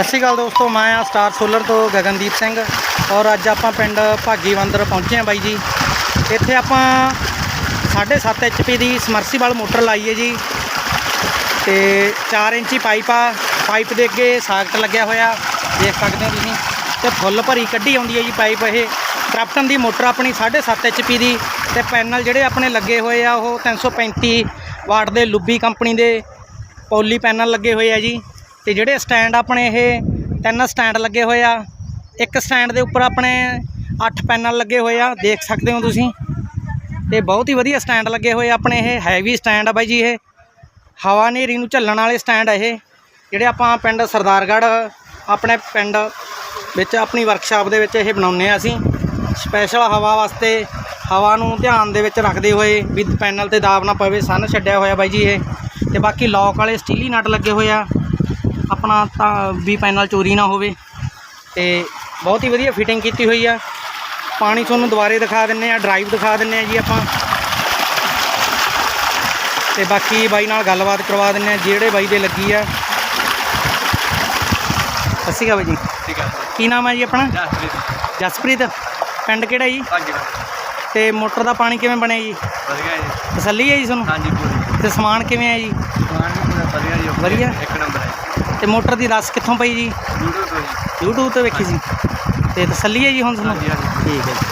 ਸਤਿ ਸ਼੍ਰੀ ਅਕਾਲ ਦੋਸਤੋ, ਮੈਂ ਆ ਸਟਾਰ ਸੋਲਰ ਤੋਂ ਗਗਨਦੀਪ ਸਿੰਘ ਔਰ ਅੱਜ ਆਪਾਂ ਪਿੰਡ ਭਾਗੀਵੰਦਰ ਪਹੁੰਚੇ ਆ ਬਾਈ ਜੀ। ਇੱਥੇ ਆਪਾਂ 7.5 ਐਚਪੀ ਦੀ ਸਮਰਸੀਬਲ ਮੋਟਰ ਲਾਈ ਹੈ ਜੀ ਤੇ 4 ਇੰਚੀ ਪਾਈਪ ਆ, ਪਾਈਪ ਦੇ ਅੱਗੇ ਸਾਕਟ ਲੱਗਿਆ ਹੋਇਆ, ਦੇਖ ਸਕਦੇ ਹੋ ਤੁਸੀਂ। ਤੇ ਫੁੱਲ ਭਰੀ ਕੱਢੀ ਆਉਂਦੀ ਹੈ ਜੀ ਪਾਈਪ ਇਹ। ਕ੍ਰਾਫਟਨ ਦੀ ਮੋਟਰ ਆਪਣੀ 7.5 ਐਚਪੀ ਦੀ ਤੇ ਪੈਨਲ ਜਿਹੜੇ ਆਪਣੇ ਲੱਗੇ ਹੋਏ ਆ, ਉਹ 335 ਵਾਟ ਦੇ ਲੁੱਬੀ ਕੰਪਨੀ ਦੇ ਪੋਲੀ ਪੈਨਲ ਲੱਗੇ ਹੋਏ ਆ ਜੀ। ਤੇ ਜਿਹੜੇ ਸਟੈਂਡ ਆਪਣੇ ਇਹ ਤਿੰਨ ਸਟੈਂਡ ਲੱਗੇ ਹੋਏ ਆ, ਇੱਕ ਸਟੈਂਡ ਦੇ ਉੱਪਰ ਆਪਣੇ 8 ਪੈਨਲ ਲੱਗੇ ਹੋਏ ਆ, ਦੇਖ ਸਕਦੇ ਹੋ ਤੁਸੀਂ। ਤੇ ਬਹੁਤ ਹੀ ਵਧੀਆ ਸਟੈਂਡ ਲੱਗੇ ਹੋਏ ਆਪਣੇ ਇਹ ਹੈਵੀ ਸਟੈਂਡ ਆ ਬਾਈ ਜੀ ਇਹ। ਹਵਾ ਹਨੇਰੀ ਨੂੰ ਝੱਲਣ ਵਾਲੇ ਸਟੈਂਡ ਆ ਇਹ। ਜਿਹੜੇ ਆਪਾਂ ਪਿੰਡ ਸਰਦਾਰਗੜ੍ਹ, ਆਪਣੇ ਪਿੰਡ ਵਿੱਚ ਆਪਣੀ ਵਰਕਸ਼ਾਪ ਦੇ ਵਿੱਚ ਇਹ ਬਣਾਉਂਦੇ ਆ ਅਸੀਂ। ਸਪੈਸ਼ਲ ਹਵਾ ਵਾਸਤੇ ਹਵਾ ਨੂੰ ਧਿਆਨ ਦੇ ਵਿੱਚ ਰੱਖਦੇ ਹੋਏ ਵੀ ਪੈਨਲ ਤੇ ਦਾਬ ਨਾ ਪਵੇ ਸਨ ਛੱਡਿਆ ਹੋਇਆ ਬਾਈ ਜੀ ਇਹ। ਤੇ ਬਾਕੀ ਲੌਕ ਵਾਲੇ ਸਟੀਲੀ ਨਟ ਲੱਗੇ ਹੋਏ ਆ। ਆਪਣਾ ਤਾਂ ਵੀ ਪੈਨਲ ਚੋਰੀ ਨਾ ਹੋਵੇ ਤੇ ਬਹੁਤ ਹੀ ਵਧੀਆ ਫਿਟਿੰਗ ਕੀਤੀ ਹੋਈ ਆ। ਪਾਣੀ ਤੁਹਾਨੂੰ ਦੁਬਾਰੇ ਦਿਖਾ ਦਿੰਨੇ ਆ ਡਰਾਈਵ ਦਿਖਾ ਦਿੰਨੇ ਆ ਜੀ ਆਪਾਂ। ਤੇ ਬਾਕੀ ਬਾਈ ਨਾਲ ਗੱਲਬਾਤ ਕਰਵਾ ਦਿੰਨੇ ਆ ਜਿਹੜੇ ਬਾਈ ਦੇ ਲੱਗੀ ਆ। ਸਤਿ ਸ਼੍ਰੀ ਜੀ। ਠੀਕ ਹੈ ਕੀ ਨਾਮ ਹੈ ਜੀ ਆਪਣਾ? ਜਸਪ੍ਰੀਤ। ਜਸਪ੍ਰੀਤ। ਪਿੰਡ ਕਿਹੜਾ ਜੀ? ਹਾਂਜੀ ਤੇ ਮੋਟਰ ਦਾ ਪਾਣੀ ਕਿਵੇਂ ਬਣਿਆ ਜੀ? ਵਧੀਆ ਜੀ। ਤਸੱਲੀ ਹੈ ਜੀ ਤੁਹਾਨੂੰ? ਹਾਂਜੀ ਪੂਰੀ। ਤੇ ਸਮਾਨ ਕਿਵੇਂ ਹੈ ਜੀ? ਸਮਾਨ ਵੀ ਪੂਰਾ ਵਧੀਆ ਜੀ ਵਧੀਆ? ਇੱਕ ਨੰਬਰ ਤੇ ਮੋਟਰ ਦੀ ਰਸ ਕਿੱਥੋਂ ਪਈ ਜੀ? YouTube ਤੋਂ ਜੀ। YouTube ਤੋਂ ਵੇਖੀ ਸੀ। ਤੇ ਤਸੱਲੀ ਹੈ ਜੀ ਹੁਣ ਤੁਹਾਨੂੰ? ਹਾਂਜੀ ਹਾਂਜੀ। ਠੀਕ ਹੈ ਜੀ।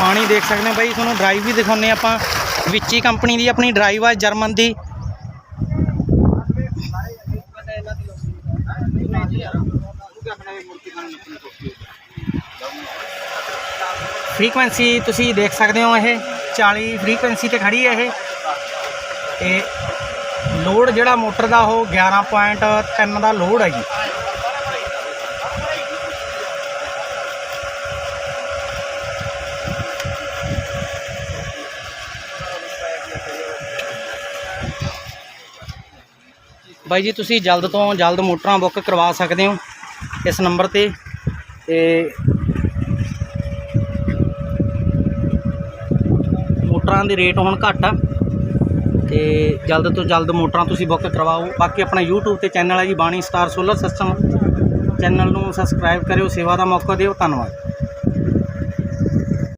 ਪਾਣੀ ਦੇਖ ਸਕਦੇ ਹੋ ਬਾਈ ਤੁਹਾਨੂੰ ਡਰਾਈਵ ਵੀ ਦਿਖਾਉਂਦੇ ਹਾਂ ਆਪਾਂ। ਵਿੱਚੀ ਕੰਪਨੀ ਦੀ ਆਪਣੀ ਡਰਾਈਵ ਆ ਜਰਮਨ ਦੀ। ਫ੍ਰੀਕੁਐਂਸੀ ਤੁਸੀਂ ਦੇਖ ਸਕਦੇ ਹੋ ਇਹ। 40 ਫ੍ਰੀਕੁਐਂਸੀ ਤੇ ਖੜੀ ਹੈ ਇਹ। ਤੇ ਲੋਡ ਜਿਹੜਾ ਮੋਟਰ ਦਾ ਉਹ 11.3 ਦਾ ਲੋਡ ਹੈ ਜੀ। ਬਾਈ ਜੀ, ਤੁਸੀਂ ਜਲਦ ਤੋਂ ਜਲਦ ਮੋਟਰਾਂ ਬੁੱਕ ਕਰਵਾ ਸਕਦੇ ਹੋ ਇਸ ਨੰਬਰ ਤੇ ਤੇ ਮੋਟਰਾਂ ਦੇ ਰੇਟ ਹੁਣ ਘੱਟ ਆ। ਤੇ ਜਲਦ ਤੋਂ ਜਲਦ ਮੋਟਰਾਂ ਤੁਸੀਂ ਬੁੱਕ ਕਰਵਾਓ। ਬਾਕੀ ਆਪਣਾ YouTube ਤੇ ਚੈਨਲ ਹੈ ਜੀ, Bani star solar system. Channel ਨੂੰ ਸਬਸਕ੍ਰਾਈਬ ਕਰਿਓ, ਸੇਵਾ ਦਾ ਮੌਕਾ ਦਿਓ, ਧੰਨਵਾਦ।